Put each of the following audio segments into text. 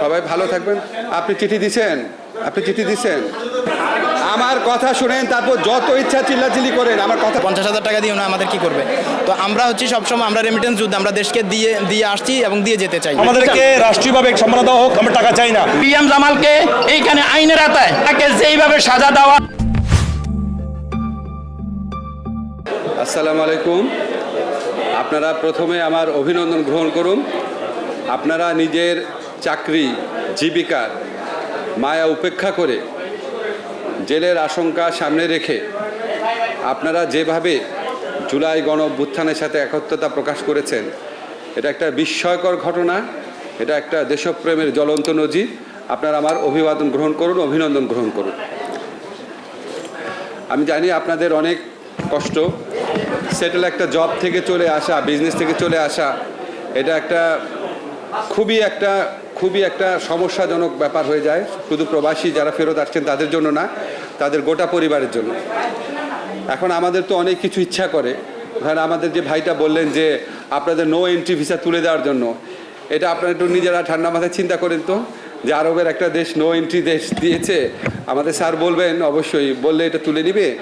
সবাই ভালো থাকবেন। আপনি চিঠি দিছেন? আপনি চিঠি দিছেন? আমার কথা শুনেন তারপর যত ইচ্ছা চিল্লাচিল্লি করেন আমার কথা পঞ্চাশ হাজার টাকা দিয়ে ওরা আমাদের কি করবে? তো আমরা হচ্ছি সবসময় আমরা রেমিটেন্স যুদ্ধ আমরা দেশকে দিয়ে দিয়ে আসছি এবং দিয়ে যেতে চাই। আমাদেরকে রাষ্ট্রীয়ভাবে সম্মান দেওয়া হোক আমরা টাকা চাই না। পিএম জামালকে এইখানে আইনের আতায় তাকে যেইভাবে সাজা দেওয়া আসসালামু আলাইকুম। আপনারা প্রথমে আমার অভিনন্দন গ্রহণ করুন। আপনারা নিজের চাকরি জীবিকার মায়া উপেক্ষা করে জেলের আশঙ্কা সামনে রেখে আপনারা যেভাবে জুলাই গণ সাথে একত্রতা প্রকাশ করেছেন, এটা একটা বিস্ময়কর ঘটনা, এটা একটা দেশপ্রেমের জ্বলন্ত নজির। আপনারা আমার অভিবাদন গ্রহণ করুন, অভিনন্দন গ্রহণ করুন। আমি জানি আপনাদের অনেক কষ্ট। সেটেল একটা জব থেকে চলে আসা, বিজনেস থেকে চলে আসা, এটা একটা খুবই একটা খুবই একটা সমস্যাজনক ব্যাপার হয়ে যায়। শুধু প্রবাসী যারা ফেরত আসছেন তাদের জন্য না, তাদের গোটা পরিবারের জন্য। এখন আমাদের তো অনেক কিছু ইচ্ছা করে। ধরেন আমাদের যে ভাইটা বললেন যে, আপনাদের নো এন্ট্রি ভিসা তুলে দেওয়ার জন্য। এটা আপনারা একটু নিজেরা ঠান্ডা মাথায় চিন্তা করেন তো, যে আরবের একটা দেশ নো এন্ট্রি দেশ দিয়েছে। আমাদের স্যার বলবেন, অবশ্যই বললে এটা তুলে নিবে।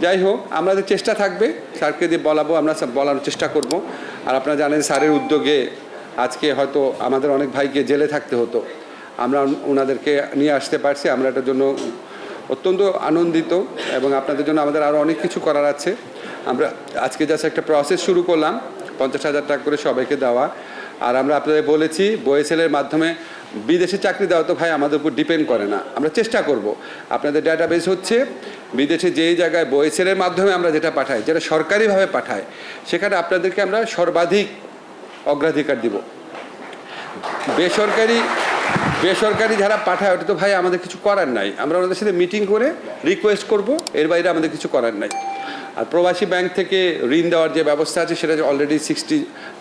যাই হোক, আমাদের চেষ্টা থাকবে। স্যারকে দিয়ে বলাবো, আমরা বলার চেষ্টা করব। আর আপনারা জানেন স্যারের উদ্যোগে আজকে হয়তো আমাদের অনেক ভাইকে জেলে থাকতে হতো। আমরা ওনাদেরকে নিয়ে আসতে পারছি, আমরা এটার জন্য অত্যন্ত আনন্দিত এবং আপনাদের জন্য আমাদের আরও অনেক কিছু করার আছে। আমরা আজকে জাস্ট একটা প্রসেস শুরু করলাম, পঞ্চাশ হাজার টাকা করে সবাইকে দেওয়া। আর আমরা আপনাদের বলেছি বয়েসেলের মাধ্যমে বিদেশে চাকরি দেওয়া তো ভাই আমাদের উপর ডিপেন্ড করে না, আমরা চেষ্টা করব। আপনাদের ডাটাবেস হচ্ছে, বিদেশে যেই জায়গায় বয়েসেলের মাধ্যমে আমরা যেটা পাঠাই, যেটা সরকারিভাবে পাঠাই সেখানে আপনাদেরকে আমরা সর্বাধিক অগ্রাধিকার দিব। বেসরকারি বেসরকারি যারা পাঠায়, ওটা তো ভাই আমাদের কিছু করার নাই। আমরা ওনাদের সাথে মিটিং করে রিকোয়েস্ট করব, এর বাইরে আমাদের কিছু করার নাই। আর প্রবাসী ব্যাংক থেকে ঋণ দেওয়ার যে ব্যবস্থা আছে, সেটা অলরেডি সিক্সটি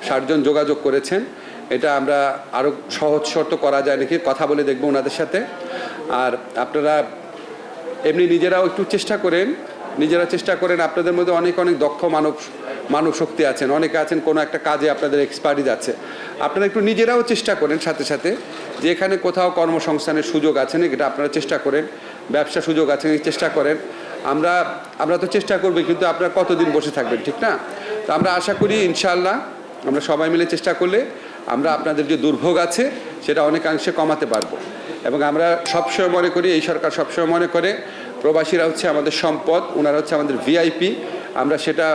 ষাটজন যোগাযোগ করেছেন, এটা আমরা আরও সহজ শর্ত করা যায় নাকি, কথা বলে দেখব ওনাদের সাথে। আর আপনারা এমনি নিজেরাও একটু চেষ্টা করেন, নিজেরা চেষ্টা করেন, আপনাদের মধ্যে অনেক অনেক দক্ষ মানব মানব শক্তি আছেন, অনেকে আছেন, কোনো একটা কাজে আপনাদের এক্সপার্টিজ আছে আপনারা একটু নিজেরাও চেষ্টা করেন সাথে সাথে। যে এখানে কোথাও কর্মসংস্থানের সুযোগ আছে নাকি, এটা আপনারা চেষ্টা করেন, ব্যবসা সুযোগ আছে চেষ্টা করেন। আমরা আমরা তো চেষ্টা করব, কিন্তু আপনারা কতদিন বসে থাকবেন, ঠিক না? তো আমরা আশা করি ইনশাল্লাহ আমরা সবাই মিলে চেষ্টা করলে আমরা আপনাদের যে দুর্ভোগ আছে, সেটা অনেকাংশে কমাতে পারব। এবং আমরা সবসময় মনে করি, এই সরকার সবসময় মনে করে, প্রবাসীরা হচ্ছে আমাদের সম্পদ, ওনারা হচ্ছে আমাদের ভিআইপি আমরা সেটা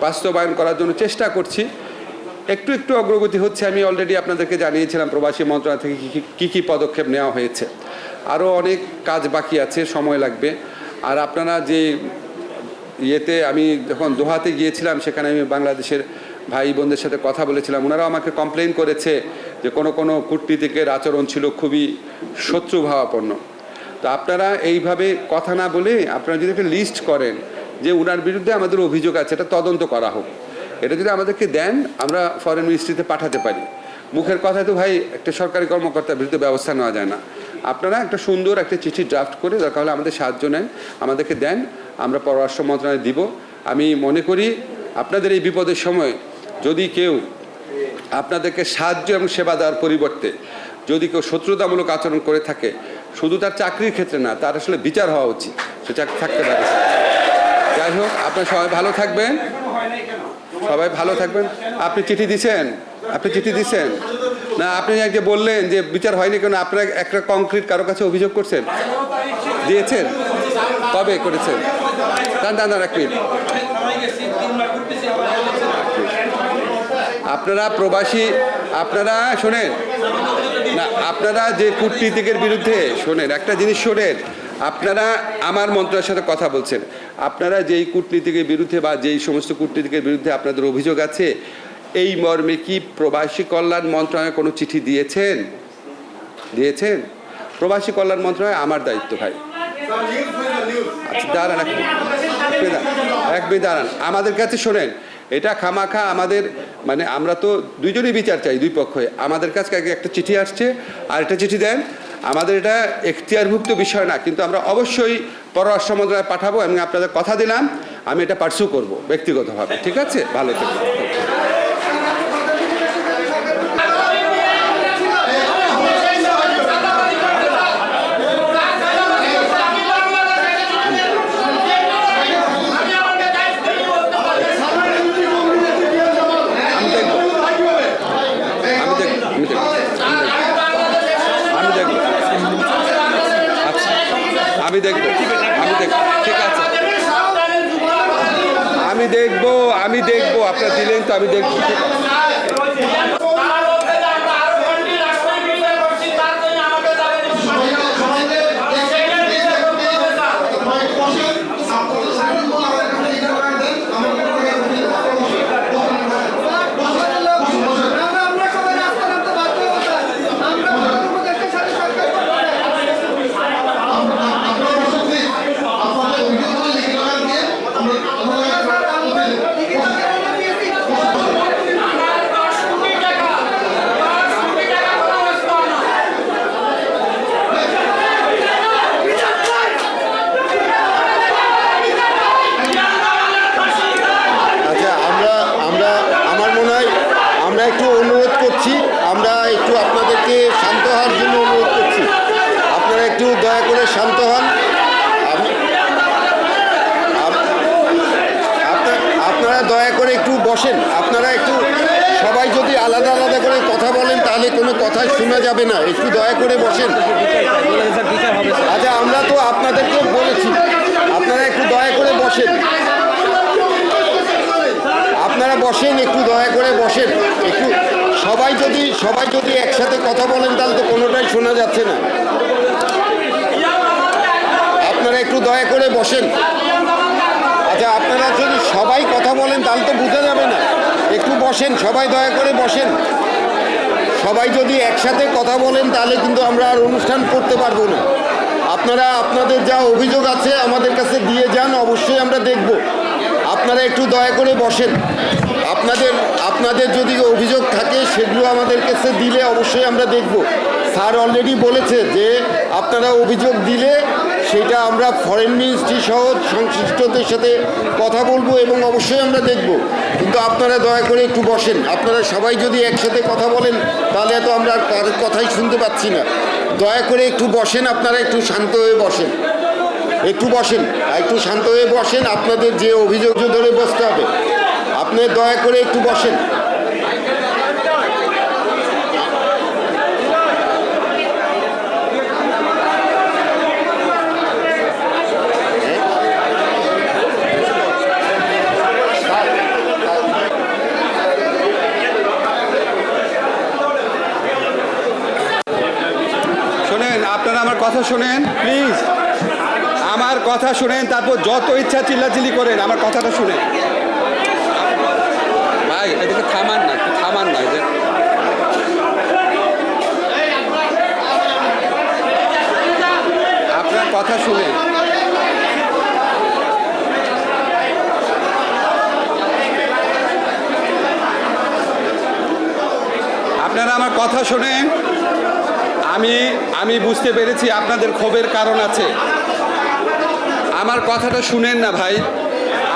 বাস্তবায়ন করার জন্য চেষ্টা করছি। একটু একটু অগ্রগতি হচ্ছে, আমি অলরেডি আপনাদেরকে জানিয়েছিলাম, প্রবাসী মন্ত্রণালয় থেকে কী, কী- পদক্ষেপ নেওয়া হয়েছে। আরও অনেক কাজ বাকি আছে, সময় লাগবে। আর আপনারা যে ইয়েতে আমি যখন দোহাতে গিয়েছিলাম, সেখানে আমি বাংলাদেশের ভাই বোনদের সাথে কথা বলেছিলাম, ওনারাও আমাকে কমপ্লেন করেছে যে কোনো কোনো কূটনীতিকের আচরণ ছিল খুবই শত্রুভাবাপন্ন। তো আপনারা এইভাবে কথা না বলে আপনারা যদি একটা লিস্ট করেন যে ওনার বিরুদ্ধে আমাদের অভিযোগ আছে, এটা তদন্ত করা হোক। এটা যদি আমাদেরকে দেন, আমরা ফরেন মিনিস্ট্রিতে পাঠাতে পারি। মুখের কথায় তো ভাই, একটা সরকারি কর্মকর্তার বিরুদ্ধে ব্যবস্থা নেওয়া যায় না। আপনারা একটা সুন্দর একটা চিঠি ড্রাফট করে দরকার হলে আমাদের সাহায্য নেন, আমাদেরকে দেন, আমরা পররাষ্ট্র মন্ত্রণালয়ে দিব। আমি মনে করি, আপনাদের এই বিপদের সময় যদি কেউ আপনাদেরকে সাহায্য এবং সেবা দেওয়ার পরিবর্তে যদি কেউ শত্রুতামূলক আচরণ করে থাকে, শুধু তার চাকরির ক্ষেত্রে না, তার আসলে বিচার হওয়া উচিত। সে চাকরি থাকতে পারে। যাই হোক, আপনার সবাই ভালো থাকবেন। সবাই ভালো থাকবেন। আপনি চিঠি দিছেন? আপনি চিঠি দিছেন? না, আপনি আজকে বললেন যে বিচার হয়নি কেন, আপনারা একটা কংক্রিট কারও কাছে অভিযোগ করছেন? দিয়েছেন? কবে করেছেন? দান এক মিনিট। আপনারা প্রবাসী, আপনারা শোনেন। না, আপনারা যে কূটনীতিকের বিরুদ্ধে, শোনেন, একটা জিনিস শোনেন। আপনারা আমার মন্ত্রণালয়ের সাথে কথা বলছেন। আপনারা যেই কূটনীতিকের বিরুদ্ধে বা যেই সমস্ত কূটনীতিকের বিরুদ্ধে আপনাদের অভিযোগ আছে, এই মর্মে কি প্রবাসী কল্যাণ মন্ত্রণালয় কোনো চিঠি দিয়েছেন? দিয়েছেন? প্রবাসী কল্যাণ মন্ত্রণালয় আমার দায়িত্ব, ভাই। আচ্ছা দাঁড়ান। দাঁড়ান। আমাদের কাছে শোনেন, এটা খামাখা আমাদের মানে আমরা তো দুইজনই বিচার চাই, দুই পক্ষই। আমাদের কাছে একটা চিঠি আসছে, আর একটা চিঠি দেন। আমাদের এটা এখতিয়ারভুক্ত বিষয় না, কিন্তু আমরা অবশ্যই পররাষ্ট্র মন্ত্রণালয়ে পাঠাবো, আমি আপনাদের কথা দিলাম, আমি এটা পার্সু করব, ব্যক্তিগতভাবে, ঠিক আছে? ভালো থাকবেন আমি দেখব আমি দেখব ঠিক আছে আমি দেখব আমি দেখব আপনার দিলেন তো আমি দেখব ঠিক আছে আমরা সবাই রাস্তা নামতে বাধ্য হব আমরা উপদেষ্টার সাথে সরকার করব আচ্ছা আমরা আমরা আমার মনে হয় আমরা একটু অনুরোধ করছি আমরা একটু আপনাদেরকে শান্ত হওয়ার জন্য অনুরোধ করছি আপনারা একটু দয়া করে শান্ত হন আপ- আপ- আপনা- আপনারা দয়া করে একটু বসেন আপনারা একটু সবাই যদি আলাদা আলাদা করে কথা বলেন তাহলে কোনো কথাই শোনা যাবে না। একটু দয়া করে বসেন। আচ্ছা আমরা তো আপনাদেরকে বলেছি। আপনারা একটু দয়া করে বসেন। আপনারা বসেন, একটু দয়া করে বসেন। একটু সবাই যদি সবাই যদি একসাথে কথা বলেন, তাহলে তো কোনোটাই শোনা যাচ্ছে না। আপনারা একটু দয়া করে বসেন। আচ্ছা আপনারা যদি সবাই কথা বলেন, তাহলে তো বোঝা যাবে না। একটু বসেন, সবাই দয়া করে বসেন। সবাই যদি একসাথে কথা বলেন, তাহলে কিন্তু আমরা আর অনুষ্ঠান করতে পারব না। আপনারা আপনাদের যা অভিযোগ আছে আমাদের কাছে দিয়ে যান, অবশ্যই আমরা দেখব। আপনারা একটু দয়া করে বসেন। আপনাদের আপনাদের যদি অভিযোগ থাকে, সেগুলো আমাদের কাছে দিলে অবশ্যই আমরা দেখব। স্যার অলরেডি বলেছে যে আপনারা অভিযোগ দিলে সেটা আমরা ফরেন মিনিস্ট্রি সহ সংশ্লিষ্টদের সাথে কথা বলব এবং অবশ্যই আমরা দেখব। কিন্তু আপনারা দয়া করে একটু বসেন। আপনারা সবাই যদি একসাথে কথা বলেন, তাহলে তো আমরা আর কথাই শুনতে পাচ্ছি না। দয়া করে একটু বসেন, আপনারা একটু শান্ত হয়ে বসেন। একটু বসেন একটু শান্ত হয়ে বসেন, আপনাদের যে অভিযোগ ধরে বসতে হবে। আপনি দয়া করে একটু বসেন শোনেন আপনারা আমার কথা শোনেন প্লিজ আমার কথা শুনেন তারপর যত ইচ্ছা চিল্লাচিল্লি করেন আমার কথাটা শুনেন। ভাই এদিকে থামান না থামান না আপনার কথা শুনেন। আপনারা আমার কথা শোনেন। আমি আমি বুঝতে পেরেছি আপনাদের ক্ষোভের কারণ আছে। আমার কথাটা শুনেন না ভাই।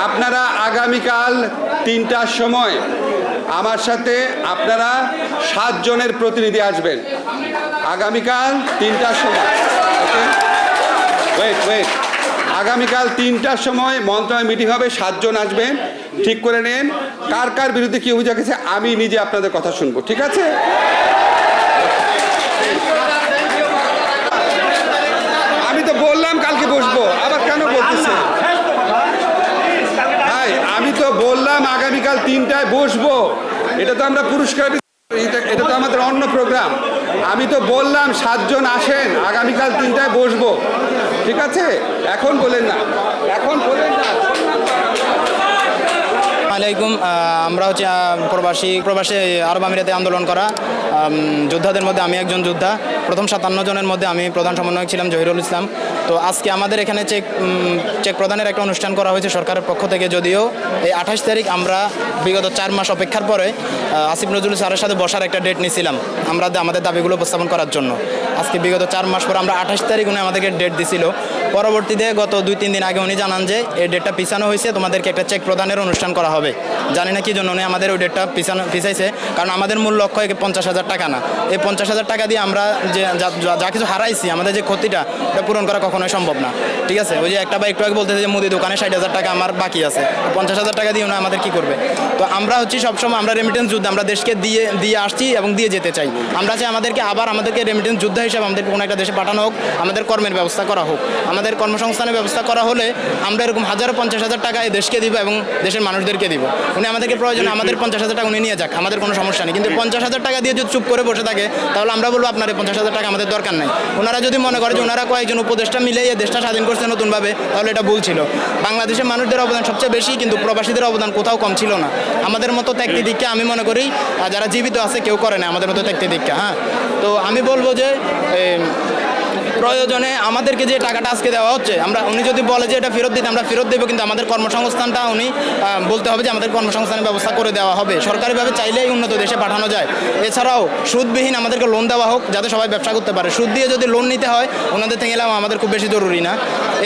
আপনারা আগামীকাল তিনটার সময় আমার সাথে আপনারা সাতজনের প্রতিনিধি আসবেন। আগামীকাল তিনটার সময়। ওয়েট ওয়েট আগামীকাল তিনটার সময় মন্ত্রণালয় মিটিং হবে, সাতজন আসবেন। ঠিক করে নেন। কার কার বিরুদ্ধে কি অভিযোগ আছে, আমি নিজে আপনাদের কথা শুনব। ঠিক আছে আমি তো বললাম কালকে বসবো আবার কেন বলতেছে ভাই আমি তো বললাম আগামীকাল তিনটায় বসবো। এটা তো আমরা পুরস্কার এটা তো আমাদের অন্য প্রোগ্রাম আমি তো বললাম সাতজন আসেন, আগামীকাল তিনটায় বসবো। ঠিক আছে? এখন বলেন না। এখন বলেন না। আলাইকুম আমরা হচ্ছে প্রবাসী প্রবাসী আরব আমিরাতে আন্দোলন করা যোদ্ধাদের মধ্যে আমি একজন যোদ্ধা। প্রথম সাতান্ন জনের মধ্যে আমি প্রধান সমন্বয়ক ছিলাম, জহিরুল ইসলাম। তো আজকে আমাদের এখানে চেক চেক প্রদানের একটা অনুষ্ঠান করা হয়েছে সরকারের পক্ষ থেকে। যদিও এই আঠাশ তারিখ আমরা বিগত চার মাস অপেক্ষার পরে আসিফ নজরুল স্যারের সাথে বসার একটা ডেট নিয়েছিলাম আমরা আমাদের দাবিগুলো উপস্থাপন করার জন্য। আজকে বিগত চার মাস পর আমরা আঠাশ তারিখ উনি আমাদেরকে ডেট দিছিল। পরবর্তীতে গত দুই, তিন দিন আগে উনি জানান যে, এই ডেটটা পিছানো হয়েছে, তোমাদেরকে একটা চেক প্রদানের অনুষ্ঠান করা হবে। জানি না কি জন্য উনি আমাদের ওই ডেটটা পিছানো পিছাইছে, কারণ আমাদের মূল লক্ষ্য পঞ্চাশ হাজার টাকা না। এই পঞ্চাশ হাজার টাকা দিয়ে আমরা যে যা- কিছু হারাইছি, আমাদের যে ক্ষতিটা, এটা পূরণ করা কখনোই সম্ভব না। ঠিক আছে? ওই যে একটা বা একটু আগে বলতেছে যে মুদি দোকানে ষাট হাজার টাকা আমার বাকি আছে। পঞ্চাশ হাজার টাকা দিয়ে ওনা আমাদের কি করবে? তো আমরা হচ্ছে সবসময় আমরা রেমিটেন্স যুদ্ধ আমরা দেশকে দিয়ে দিয়ে আসছি এবং দিয়ে যেতে চাই। আমরা চাই আমাদেরকে আবার আমাদেরকে রেমিটেন্স যুদ্ধ হিসাবে আমাদের কোনো একটা দেশে পাঠানো হোক, আমাদের কর্মের ব্যবস্থা করা হোক। আমাদের কর্মসংস্থানের ব্যবস্থা করা হলে আমরা এরকম হাজার পঞ্চাশ হাজার টাকা এই দেশকে দিব এবং দেশের মানুষদেরকে দিব। উনি আমাদেরকে প্রয়োজন আমাদের পঞ্চাশ হাজার টাকা উনি নিয়ে যাক আমাদের কোনো সমস্যা নেই। কিন্তু পঞ্চাশ হাজার টাকা দিয়ে যদি চুপ করে বসে থাকে তাহলে আমরা বলব আপনার পঞ্চাশ হাজার টাকা আমাদের দরকার নাই। ওনারা যদি মনে করে যে ওনারা কয়েকজন উপদেষ্টা মিলে এই দেশটা স্বাধীন করছে নতুনভাবে তাহলে এটা ভুল ছিল। বাংলাদেশের মানুষদের অবদান সবচেয়ে বেশি কিন্তু প্রবাসীদের অবদান কোথাও কম ছিল না। আমাদের মতো ত্যাগটি দীক্ষা আমি মনে করি যারা জীবিত আছে কেউ করে না আমাদের মতো ত্যাগটি দীক্ষা হ্যাঁ? তো আমি বলব যে প্রয়োজনে আমাদেরকে যে টাকাটা আজকে দেওয়া হচ্ছে, আমরা, উনি যদি বলে যে এটা ফেরত দিতে, আমরা ফেরত দেবো, কিন্তু আমাদের কর্মসংস্থানটা উনি বলতে হবে যে আমাদের কর্মসংস্থানের ব্যবস্থা করে দেওয়া হবে। সরকারিভাবে চাইলেই উন্নত দেশে পাঠানো যায়। এছাড়াও সুদবিহীন আমাদেরকে লোন দেওয়া হোক, যাতে সবাই ব্যবসা করতে পারে। সুদ দিয়ে যদি লোন নিতে হয়, ওনাদের থেকে এলাম আমাদের খুব বেশি জরুরি না।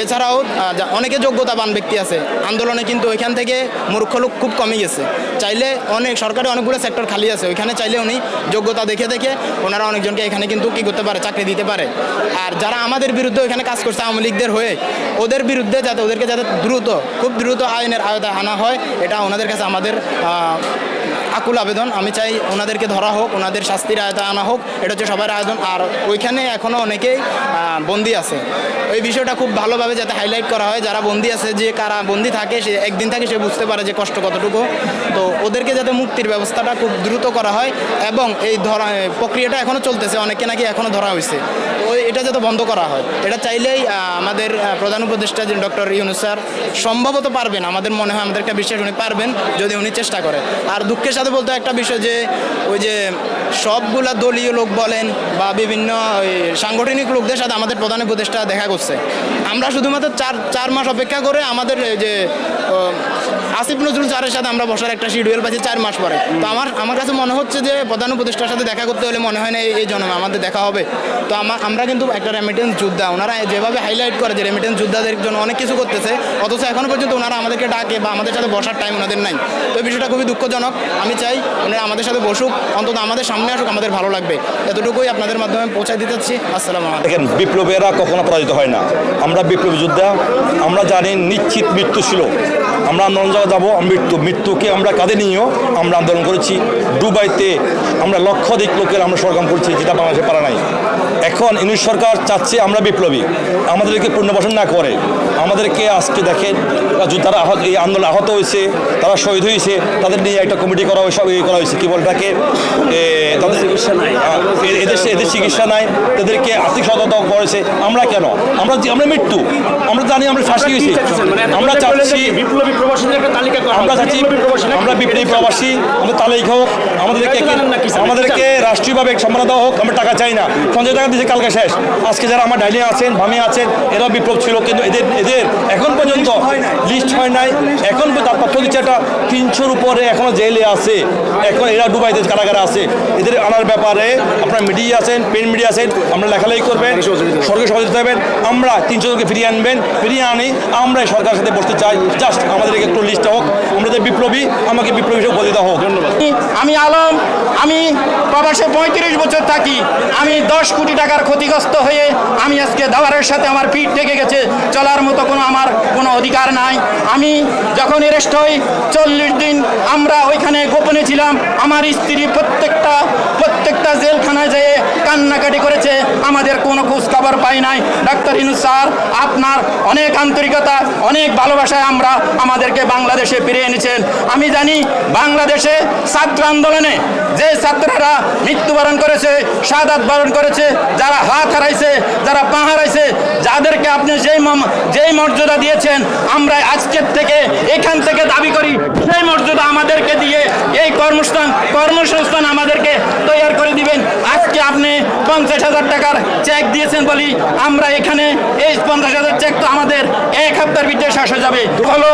এছাড়াও অনেকে যোগ্যতাবান ব্যক্তি আছে। আন্দোলনে কিন্তু ওইখান থেকে মূর্খ লোক খুব কমে গেছে। চাইলে অনেক সরকারি অনেকগুলো সেক্টর খালি আছে। ওইখানে চাইলে উনি যোগ্যতা দেখে দেখে ওনারা অনেকজনকে এখানে কিন্তু কি করতে পারে? চাকরি দিতে পারে। আর যারা আমাদের বিরুদ্ধে ওইখানে কাজ করছে, আওয়ামী লীগদের হয়ে, ওদের বিরুদ্ধে যাতে ওদেরকে যাতে দ্রুত, খুব দ্রুত আইনের আওতায় আনা হয়, এটা ওনাদের কাছে আমাদের আকুল আবেদন। আমি চাই ওনাদেরকে ধরা হোক, ওনাদের শাস্তির আয়তায় আনা হোক। এটা হচ্ছে সবার আয়োজন। আর ওইখানে এখনও অনেকেই বন্দি আছে। ওই বিষয়টা খুব ভালোভাবে যাতে হাইলাইট করা হয়। যারা বন্দি আছে, যে কারা বন্দি থাকে, সে একদিন থাকে, সে বুঝতে পারে যে কষ্ট কতটুকু। তো ওদেরকে যাতে মুক্তির ব্যবস্থাটা খুব দ্রুত করা হয় এবং এই ধরা প্রক্রিয়াটা এখনও চলতেছে অনেকে নাকি এখনও ধরা হয়েছে। তো এটা যাতে বন্ধ করা হয়। এটা চাইলেই আমাদের প্রধান উপদেষ্টা যে ডক্টর ইউনুস স্যার, সম্ভবত পারবেন। আমাদের মনে হয় আমাদের একটা বিশ্বাস উনি পারবেন যদি উনি চেষ্টা করে। আর দুঃখের সাথে বলতে একটা বিষয় যে, ওই যে সবগুলা দলীয় লোক বলেন বা বিভিন্ন সাংগঠনিক লোকদের সাথে আমাদের প্রধান উপদেষ্টা দেখা করছে। আমরা শুধুমাত্র চার চার মাস অপেক্ষা করে আমাদের যে আসিফ নজরুল স্যারের সাথে আমরা বসার একটা শিডিউল পাচ্ছি চার মাস পরে। তো আমার আমার কাছে মনে হচ্ছে যে প্রধান উপদেষ্টার সাথে দেখা করতে হলে মনে হয় না এই- জন্মে আমাদের দেখা হবে। তো আমার কিন্তু একটা রেমিটেন্স যোদ্ধা, ওনারা যেভাবে হাইলাইট করে যে রেমিটেন্স যোদ্ধাদের জন্য অনেক কিছু করতেছে, অথচ এখনও পর্যন্ত ওনারা আমাদেরকে ডাকে বা আমাদের সাথে বসার টাইম ওনাদের নাই। তো এই বিষয়টা খুবই দুঃখজনক। আমি চাই ওনারা আমাদের সাথে বসুক, অন্তত আমাদের সামনে আসুক, আমাদের ভালো লাগবে। এতটুকুই আপনাদের মাধ্যমে পৌঁছায় দিতে চাচ্ছি। আসসালামু দেখেন, বিপ্লবীরা কখনো পরাজিত হয় না। আমরা বিপ্লবী যোদ্ধা, আমরা জানি নিশ্চিত মৃত্যু ছিল। আমরা আন্দোলন যাব মৃত্যু মৃত্যুকে আমরা কাঁধে নিয়েও আমরা আন্দোলন করেছি। দুবাইতে আমরা লক্ষাধিক লোকের আমরা সরগম করছি যেটা বাংলাদেশে পারা নাই। এখন ইংলিশ সরকার চাচ্ছে আমরা বিপ্লবী। আমাদেরকে পুনর্বাসন না করে আমাদেরকে আজকে দেখেন যারা আহত এই আন্দোলন আহত হয়েছে তারা শহীদ হয়েছে তাদের নিয়ে একটা কমিটি করা হয়েছে ইয়ে করা হয়েছে কী বলে তাকে তাদের চিকিৎসা নাই। এদের এদের চিকিৎসা নাই তাদেরকে আর্থিক সহায়তা করেছে। আমরা কেন? আমরা আমরা মৃত্যু। আমরা জানি আমরা ফাঁসি গেছি আমরা চাচ্ছি বিপ্লবী প্রবাসীদের একটা তালিকা আমরা চাচ্ছি আমরা বিপ্লবী প্রবাসী আমাদের তালিকা হোক আমাদেরকে? আমাদেরকে রাষ্ট্রীয়ভাবে সম্মান দেওয়া হোক আমরা টাকা চাই না। সঞ্জয় টাকা দিয়েছে কালকে শেষ। আজকে যারা আমার ডাইনি আছেন ভামি আছেন এরাও বিপ্লব ছিল কিন্তু এদের এদের এখন পর্যন্ত লিস্ট হয় নাই। এখন তার তথ্য দিচ্ছে একটা তিনশোর উপরে এখনও জেলে আছে। এখন এরা ডুবাইতে কারাগারে আছে। এদের আনার ব্যাপারে আপনার মিডিয়া আছেন প্রিন্ট মিডিয়া আছেন আমরা লেখালেখি করবেন সরকার সহযোগিতা দেবেন। আমরা তিনশো জনকে ফিরিয়ে আনবেন ফিরিয়ে আনি আমরা সরকারের সাথে বসতে চাই। জাস্ট আমাদেরকে একটু লিস্ট হোক। আমরা বিপ্লবী আমাকে বিপ্লবী হিসেবে বলে দেওয়া হোক। ধন্যবাদ। আমি আলম আমি প্রবাসে পঁয়ত্রিশ বছর থাকি। আমি দশ কোটি টাকার ক্ষতিগ্রস্ত হয়ে আমি আজকে দাওয়ারের সাথে আমার পিঠ থেকে গেছে। চলার মতো কোনো আমার কোনো অধিকার নাই। আমি যখন এরেস্ট হই, চল্লিশ দিন আমরা ওইখানে গোপনে ছিলাম। আমার স্ত্রী প্রত্যেকটা প্রত্যেকটা জেলখানায় যেয়ে কান্নাকাটি করেছে। আমাদের কোনো খোঁজ খবর পাই নাই। ডাক্তার ইনু স্যার, আপনার অনেক আন্তরিকতা, অনেক ভালোবাসায় আমরা আমাদেরকে বাংলাদেশে ফিরে এনেছেন। আমি জানি বাংলাদেশে ছাত্র আন্দোলনে যে ছাত্ররা মৃত্যুবরণ করেছে শাহাদাত বরণ করেছে, যারা হাত হারাইছে, যারা পা হারাইছে, যাদেরকে আপনি যেই যেই মর্যাদা দিয়েছেন, আমরা আজকের থেকে এখান থেকে দাবি করি, সেই মর্যাদা আমাদেরকে দিয়ে এই কর্মস্থান, কর্মসংস্থান আমাদেরকে তৈরি করে দিবেন। আজকে আপনি পঞ্চাশ হাজার টাকার চেক দিয়েছেন বলি, আমরা এখানে এই পঞ্চাশ হাজার চেক তো আমাদের এক সপ্তাহের ভিতরে শেষ হয়ে যাবে। হলো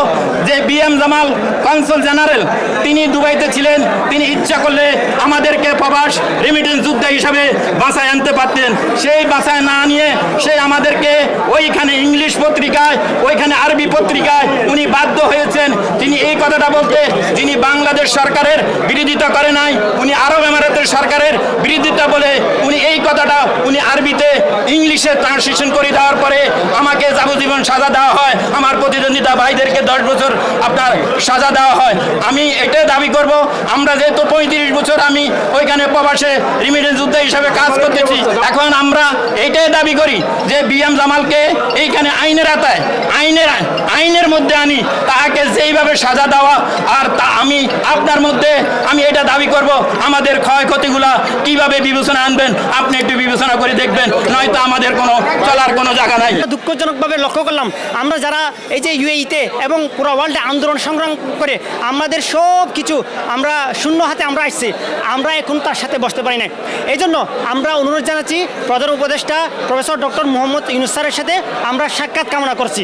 যে বিএম জামাল কনসুল জেনারেল তিনি দুবাইতে ছিলেন, তিনি ইচ্ছা করলে আমাদেরকে প্রবাস রেমিটেন্স যোদ্ধা হিসাবে বাসায় আনতে পারতেন। সেই বাসায় না নিয়ে সে আমাদেরকে ওইখানে ইংলিশ পত্রিকায়, ওইখানে আরবি পত্রিকায় উনি বাধ্য হয়েছেন তিনি এই কথাটা বলতে, যিনি বাংলাদেশ সরকারের বিরোধিতা করে নাই, উনি আরব এমারাতের সরকারের বিরোধিতা বলে উনি এই কথাটা উনি আরবিতে ইংলিশে ট্রান্সলেশন করে দেওয়ার পরে আমাকে যাবজ্জীবন সাজা দেওয়া হয়। আমার প্রতিদ্বন্দ্বিতা ভাইদেরকে দশ বছর আপনার সাজা দেওয়া হয়। আমি এটাই দাবি করব, আমরা যেহেতু পঁয়ত্রিশ বছর আমি ওইখানে প্রবাসে রিমিটেন্স যুদ্ধ হিসাবে কাজ করতেছি, এখন আমরা এইটাই দাবি করি যে বিএম জামালকে এইখানে আইনের আতায় আইনের আইনের মধ্যে আনি তাহাকে যেইভাবে সাজা দেওয়া আর তা আমি আপনার মধ্যে আমি এটা দাবি করব, আমাদের ক্ষয়ক্ষতিগুলা কীভাবে বিবেচনা আনবেন, আপনি একটু বিবেচনা করে দেখবেন, নয়তো আমাদের কোনো চলার কোনো জায়গা নাই। দুঃখজনকভাবে লক্ষ্য করলাম, আমরা যারা এই যে ইউএইতে এবং পুরো ওয়ার্ল্ডে আন্দোলন সংগ্রাম করে, আমাদের সব কিছু আমরা শূন্য হাতে আমরা আসছি, আমরা এখন তার সাথে বসতে পারি না এই জন্য আমরা অনুরোধ জানাচ্ছি, প্রধান উপদেষ্টা প্রফেসর ডক্টর মোহাম্মদ ইউনুস সাথে আমরা সাক্ষাৎ কামনা করছি।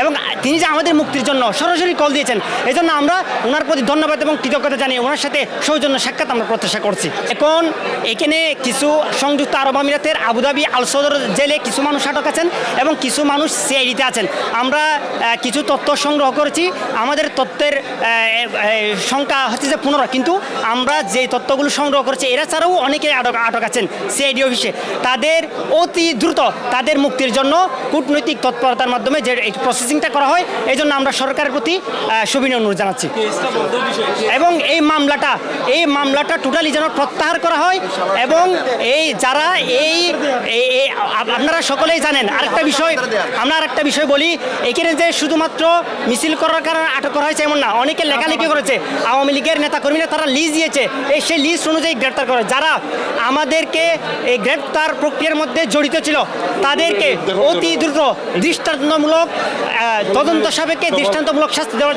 এবং তিনি যে আমাদের মুক্তির জন্য সরাসরি কল দিয়েছেন এই জন্য আমরা ওনার প্রতি ধন্যবাদ এবং কৃতজ্ঞতা জানিয়ে ওনার সাথে সৌজন্য সাক্ষাৎ আমরা প্রত্যাশা করছি। এখন এখানে কিছু সংযুক্ত আরব আমিরাতের আবুধাবি আল সদর জেলে কিছু মানুষ আটক আছেন এবং কিছু মানুষ সিআইডিতে আছেন। আমরা কিছু তথ্য সংগ্রহ করেছি। আমাদের তথ্যের সংখ্যা হচ্ছে যে পনেরো, কিন্তু আমরা যে তথ্যগুলো সংগ্রহ করেছি, এরা ছাড়াও অনেকে আটক আটক আছেন সিআইডি অফিসে। তাদের অতি দ্রুত তাদের মুক্তির জন্য কূটনৈতিক তৎপরতার মাধ্যমে যে প্রসেসিংটা করা হয় এই জন্য আমরা সরকারের প্রতি সবিনয় অনুরোধ জানাচ্ছি। এবং এই মামলাটা এই মামলাটা টোটালি যেন প্রত্যাহার করা হয় এবং এই যারা এই, এই- এই- আপ- আপনারা সকলেই জানেন, আরেকটা বিষয়, আমরা আরেকটা বিষয় বলি, এখানে যে শুধুমাত্র মিছিল করার কারণে আটক করা হয়েছে এমন না, অনেকে লেখালেখি করেছে, আওয়ামী লীগের নেতাকর্মীরা তারা লিজ দিয়েছে, এই সেই লিস্ট অনুযায়ী গ্রেপ্তার করে। যারা আমাদেরকে এই গ্রেপ্তার প্রক্রিয়ার মধ্যে জড়িত ছিল, তাদেরকে অতি দ্রুত দৃষ্টান্তমূলক তদন্ত সাপেক্ষে দৃষ্টান্তমূলক শাস্তি দেওয়ার